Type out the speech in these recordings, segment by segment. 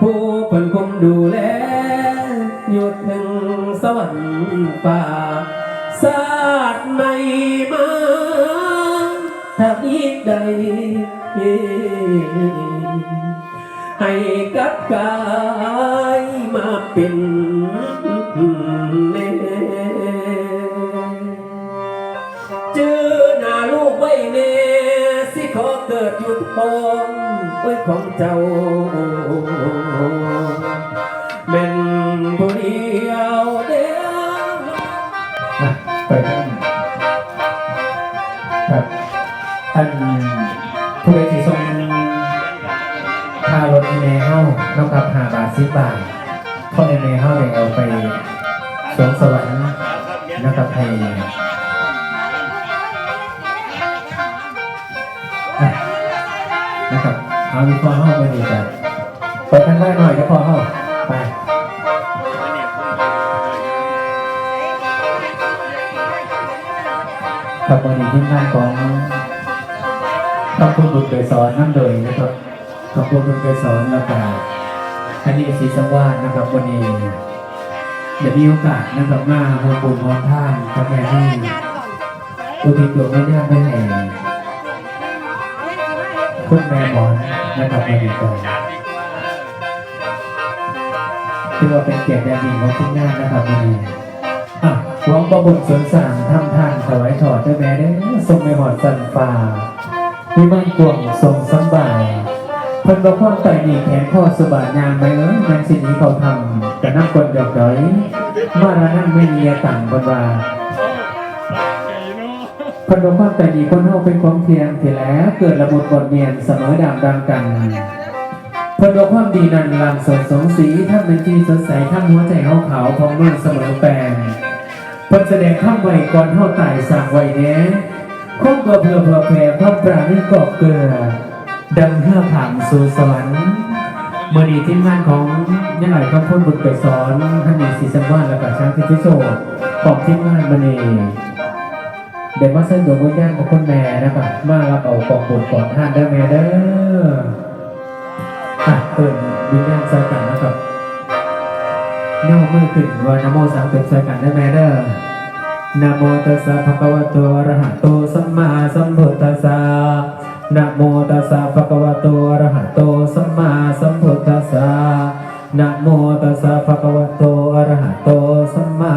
ผู้เป็นคุมดูแลอยู่ถึงสวรรค์ป่าศาสตร์ไม่มาถ้าอีกใด ให้กับกายมาเป็นแม่เจอหน้าลูกไว้แน่สิขอเกิดหยุดปอง ไว้ของเจ้าแม่นผู้เดียวเดียวอะไปท่านครับท่านผู้ใดที่ทรงพารถอีเมลเฮาน้องกับหาบาทสิบบาทพ่ออีเมลเฮาได้เอาไปสวงสวรรค์นะครับให้นะครับ เอามีพอเฮาไปดีกันเปิดท่านได้หน่อยก็พอเฮาไปครับวันนี้ทีมงานของขอบคุณบุญเกยสอนนั่งโดยนะครับขอบคุณบุญเกยสอนแล้วก็อันนี้ศรีสังวาสนะครับวันนี้เดี๋ยวมีโอกาสนะครับมาทำบุญพร้อมท่านกับแม่ที่อุทิศดวงวิญญาณไปให้ คุณแม่หมอนนะครับวันนี้ก็ถือว่าเป็นเกียรติอย่างยิ่งของทีมงานนะครับวันนี้อะหวังประบุญสวนสามทำทานถวายถอดด้วยแม่ได้ทรงไม่หอดสันฟ้าวิมานกวงทรงสำบายเพิ่นบอกความไต่หนีแขนข้อสบายงามไปเอ้ยมันสิ่งนี้เขาทำแต่น้ำคนหยอกด้อยมาระนั่งไม่มีต่างบนว่า พิ่นบอกความไต่หนีคนเฮาเป็นของเทียงที่แล้วเกิดระบุบทเนียนเสมอดามดังกันพิ่นบอกความดีนั้นลางสดสงสีท่านเป็นที่สดใสท่านหัวใจเฮาขาวของนุ่นเสมอแปลงพนแสดงข้ามไว้ก่อนเฮาตายสร้างไว้แน่คงเพื่อเพื่อเพื่อแผ่ความปราณีกอบเกลือ ดังเฮือผ่านสู่สวรรค์เมื่อนี้ทีมงานของยังไงครับพ่นบุตรไปสอนท่านมีสีสันว่านและกับช้างพิพิโซของทีมงานมื่อนี้ เดี๋ยวมาเส้นดวงวิญญาณของคนแม่นะครับมารับเอากองบุญก่อนท่านได้แม่เด้ออะเปิดวิญญาณใส่กันนะครับเน่ามือขึ้นว่านโมสามเป็นใส่กันได้ไหมเด้อนะโมตัสสะภะคะวะโตอะระหะโตสัมมาสัมพุทธัสสะนะโมตัสสะภะคะวะโตอะระหะโตสัมมาสัมพุทธัสสะนะโมตัสสะภะคะวะโตอะระหะโตสัมมา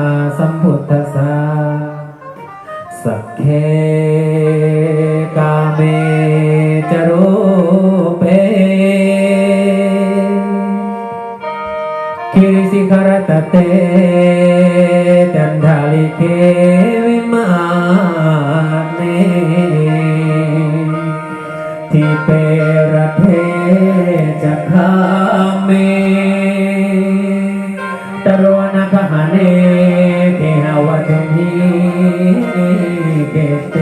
ตโรนะคหาเนเทหาวตุมีเกเต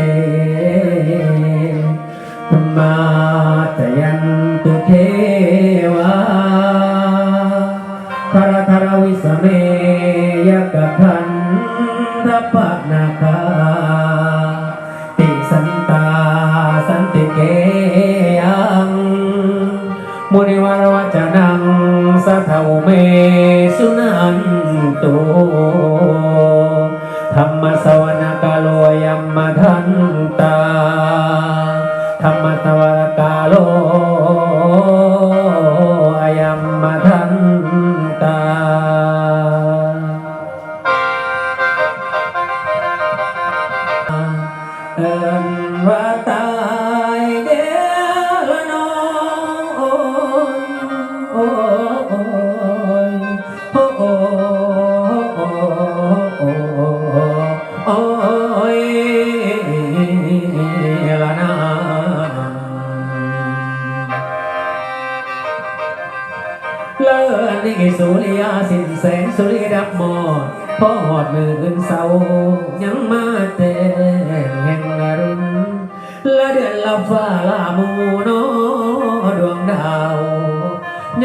มาจยันตุเทวาคารทรวิสเมยกขันทปนาคาติสันตาสันติเกยังมุนิวารวจนังสัทธเมสุนัน ตุธรรมสวนกาโลยัม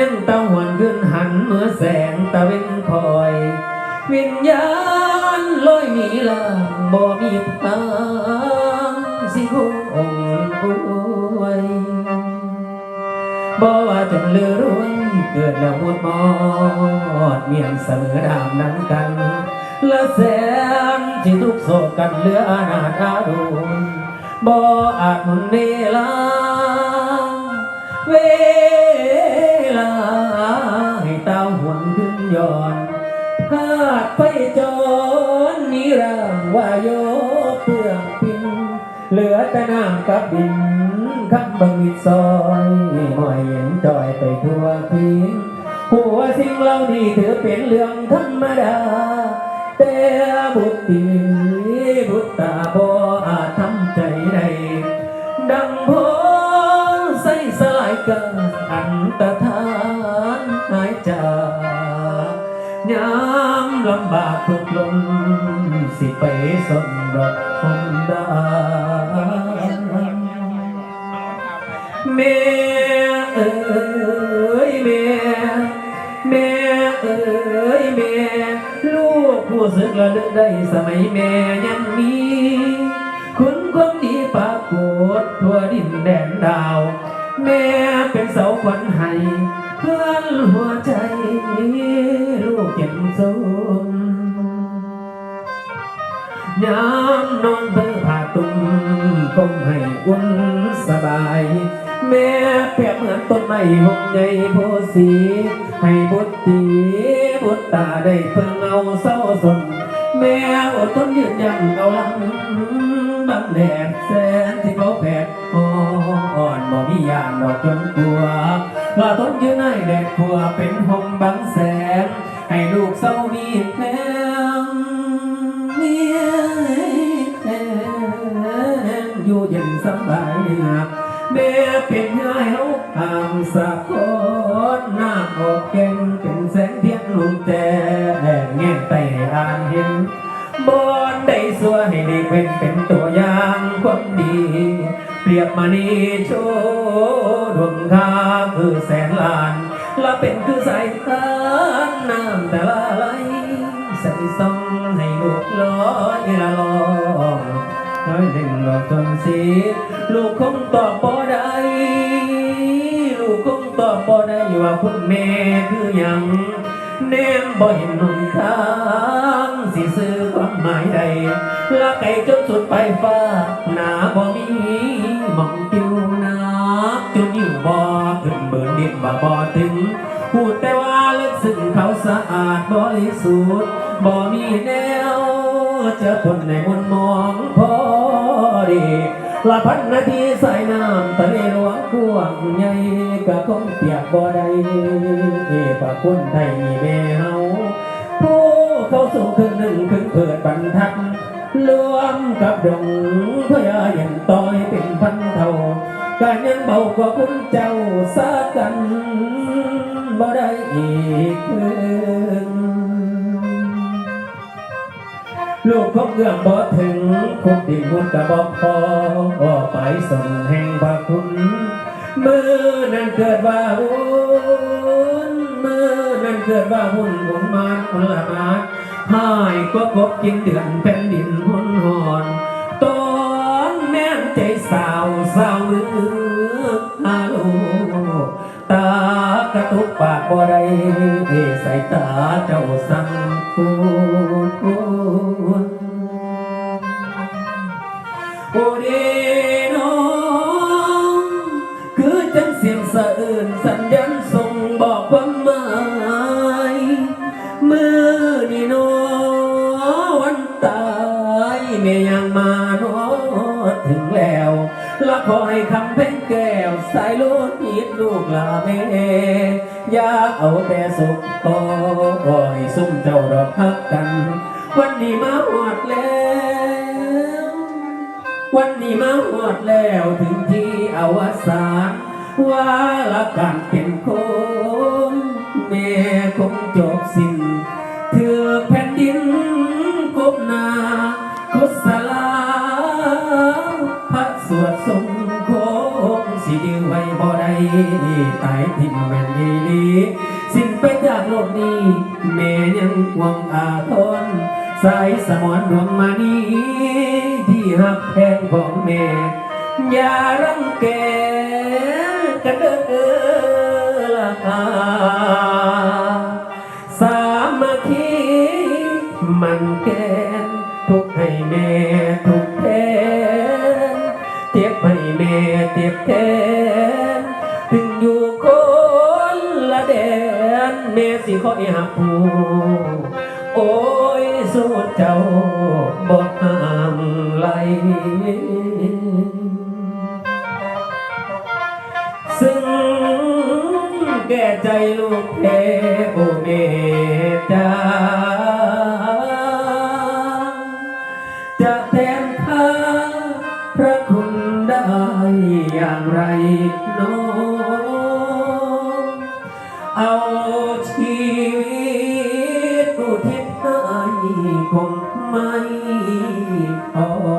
ยังตะวันขึ้นหันเมื่อแสงตะเวนคอย วิญญาณลอยหนีลางบ่มีทางสิคงองค์ป่วยบ่ว่าจนเลือรวยเกิดแล้วหมดหมอดเมียนเสมอดามนั้นกันและแสนที่ทุกโศกกันเหลืออนาถารุบ่อาจมุนเวลา ว่าโยเปลืองปินเหลือแต่น้ำกับดินคำบังมิดซอยหมอยเห็นจอยไปทั่วทินหัวสิ่งเหล่านี้ถือเป็นเรื่องธรรมดา แต่บุตรีบุตตาบ่อาจทำใจใดดังโพใส่สลายกันอันตร ลำบากทุกลมสิไปสมดอกคงดาแม่เอ๋ยแม่แม่เอ๋ยแม่ลูกผู้สึกระลึกได้สมัยแม่ยังมีคุณความดีปรากฏทั่วดินแดนดาว แม่เป็นเสาขวัญ มให้อุ่นสบาย แม่เปรียบเหมือนต้นไม้หงใหญ่โพสี ให้บุตรตีบุตรตาได้เพิ่งเอาเศร้าสน แม่อดทนยืนยันเอาลังบังแดดแสนที่เขาแผดอ่อนบ่มียานดอกจนกลัวว่าทนยืนให้แดดกลัวเป็นหงบังแสงให้ลูกเศร้ามีแม เย็นสบายนะแม่เป็นเงาเฮาห่างสักคนหน้าออกแก่งเป็นแสงเทียนลุงแต่แง่ไปให้อ่านเห็นบอนได้สัวให้เด็กเป็นเป็นตัวอย่างคนดี เปรียบมานีโชว์ดวงทาคือแสนล้านและเป็นคือสายทานน้ำแต่ละไหลใส่ซองให้ลูกลอยละลอ น้อยหนึ่งดอกจนสีลูกคงตอบบ่ได้ ลูกคงตอบบ่ได้ว่าคุณแม่คือหยังแนมบ่เห็นหนทางสิซื้อความหมายใดละไก่จนสุดไปฟ้าหนาบ่มีมองติวนาจนอยู่บ่ขึ้นเบินดินว่บ่ถึงพูดแต่ว่าลึกซึ้งเขาสะอาดบริสุทธิ์บ่มีแนวเจอคนในมนมองพอ ดีละพันนาทีสายน้ำทะเลหลวงกวางใหญ่ก็คงเปียกบ่ได้เอปะคนไทยมีแม่เฮาผู้เขาสูงครึ่งหนึ่งครึ่งเปิดบรรทัดรวมกับดงพญายันต่อยเป็นพันเท่าการยังเบากว่าคุณเจ้าสากันบ่ได้อีก ลูกของเอื้อมบ่ถึงคุกดีมุดกะบอกพอก็ไปส่งแห่งพระคุณมือนั้นเกิดว่าหุ่นมือนั้นเกิดว่าหุ่นหุ่นมานคนละมาดหายก็กบกินเดือนแผ่นดินหุ่นหอนตอนแม่นใจสาวสาวมือฮัลโหลตากระตุกปากบ่ได้ใส่ตาเจ้าสังคู นสัญญาณส่งบอกความหมายมือนี่น้อวันตายแม่ยังมาโนอถึงแล้วละขอให้คำเพ่งแก้วสายโลดหิดลูกลาแม่อย่าเอาแต่สุขก็ให้ซุ่มเจ้าดอกฮักกัน วันนี้มาหอดแล้ว วันนี้มาหอดแล้วถึงที่อวสาน ว่าละการเป็นคนแม่คงจบสิ้นเถือแผ่นดินกบนาคุศลาพระสวดทรงโคงสิดือไว้บ่ได้ตายทิ้งแม่นดีลีสิ้นไปจากโลกนี้ แม่ยังหวังอาทนสายสมอนดวงมานีที่หักแพงของแม่อย่ารังแก กันเด้อละสามัคคีมันแกนทุกให้แม่ทุกแทนเจ็บให้แม่เจ็บแทนถึงอยู่คนละแดนแม่สิคอยหักผู้โอ้ยสู้เจ้าบ่ห้ามไหล แก่ใจลูกเพโอเมจ้าจะแทนค่าพระคุณได้อย่างไรโน้เอาชีวิตอุทิศให้คงไม่พอ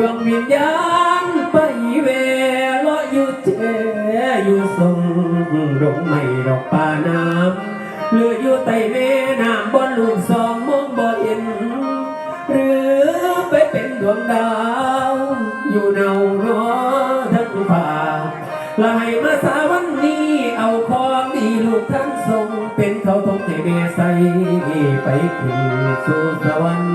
ดวงวิญญาณไปเวลอยอยู่เจอยู่ทรงดงไม่ดอกป่าน้ำเหลืออยู่ใต้แม่น้ำบนลูกสองมองบ่เห็น หรือไปเป็นดวงดาว อยู่เนาเนอทั้งฝ่าและให้มาสาวันนี้เอาของดีลูกท่านทรงเป็นเขาทงให้แม่ใส่ไปขึ้นสู่สวรรค์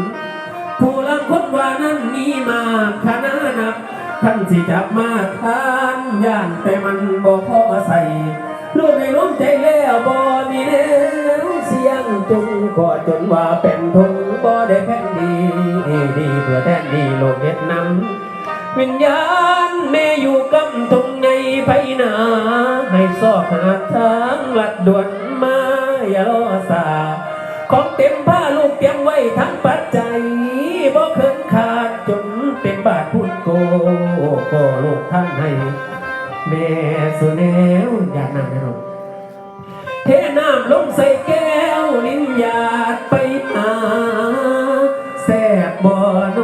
มาขนานับท่านสิจับมาทานย่านแต่มันบ่พอใส่ลูกในล้มใจแล้วบ่มีแล้วเสียงจุงก็จนว่าเป็นทุงบ่ได้แค่นดีดีเพื่อแทนดีโลกเฮ็ดนำวิญญาณแม่อยู่กำตรงในไปหนาให้ซอกหาทางลัดด่วนมาอย่ารอสาของเต็มผ้าลูกเตรียม โกโกลูกท่านให้แม่สุแนวอยากนั่งไหมลูกเทน้ำลงใส่แก้วลิ้นหยาดไปหาแซ่บบ่โน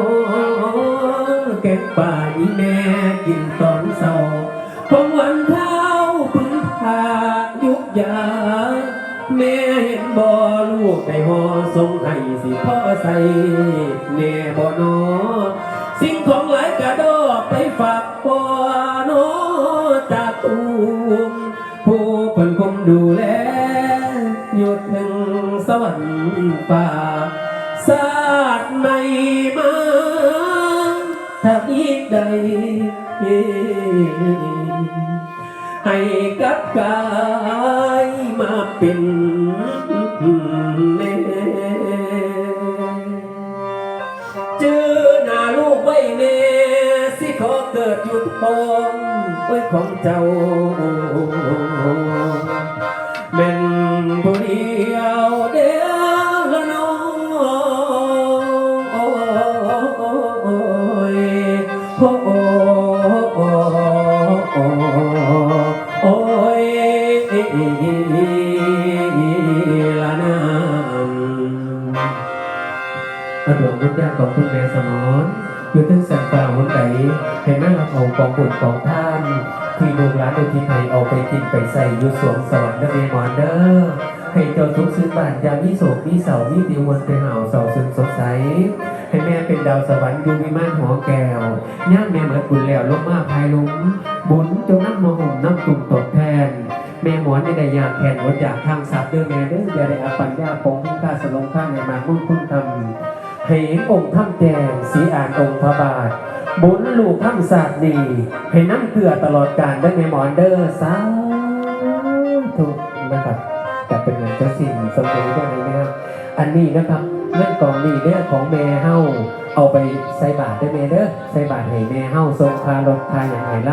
แกงป่าอีแม่กินตอนเศร้าของวันเท้าพึ่งพายุกยา แม่เห็นบ่ลูกได้ห่อทรงให้สิพ่อใส่แน่บ่นอ สิ่งของหลายกระโดอกไปฝากพ่อนตาตูมผู้เป็นคงดูแลอยู่ถึงสวรรค์ป่าศาสตร์ไม่มาถ้าอีกใดให้กับกายมาเป็นแม่ ของเจ้าแม่นผู้เดียวเดียวละน้องโอ้ยโอ้โอ้โอ้ยละนามพระดวงพุทธญาณของคุณแม่สมรอยู่ถึงแสงฟ้าหัวใจเห็นแม่ละเอากองบุญกองท่า ที่ลูกหลานโดยที่ไทยเอาไปกินไปใส่อยู่สวงสวรรค์เด้อเมหมอนเด้อให้เจ้าทุกข์ซื้อบานยามีโศกมีเสามีติวนไปเห่าเสาซึมสดใส ให้แม่เป็นดาวสวรรค์อยู่วิมานหอแก้วย่างแม่เหมือนบุญแล้วลงมาภายลุมบุญจงน้ำมห่มน้ำตุ่มตกแทนแม่หมอนในใดอยากแทนอดอยากทางสับเด้อแม่เด้ออย่าได้อาปัญญาปองขึ้นข้าสลงข้าในมามุ่งคุณทำให้เห็นองค์ท่ำแจงสีอ่านองค์พระบาท บุญลูกท่ำศาสตร์ดีให้น้ำเกลือตลอดการได้อแม่หมอนเด้อสาธุนะครับจะเป็นเงินเจ้าสิ่งสมบูรณ์ได้นะครับ อันนี้นะครับเงินกองนี้เด้อของแม่เฮาเอาไปใส่บาทได้อแม่เด้อใส่บาทให้แม่เฮาส่งคารถค่าอย่างไรล่ะ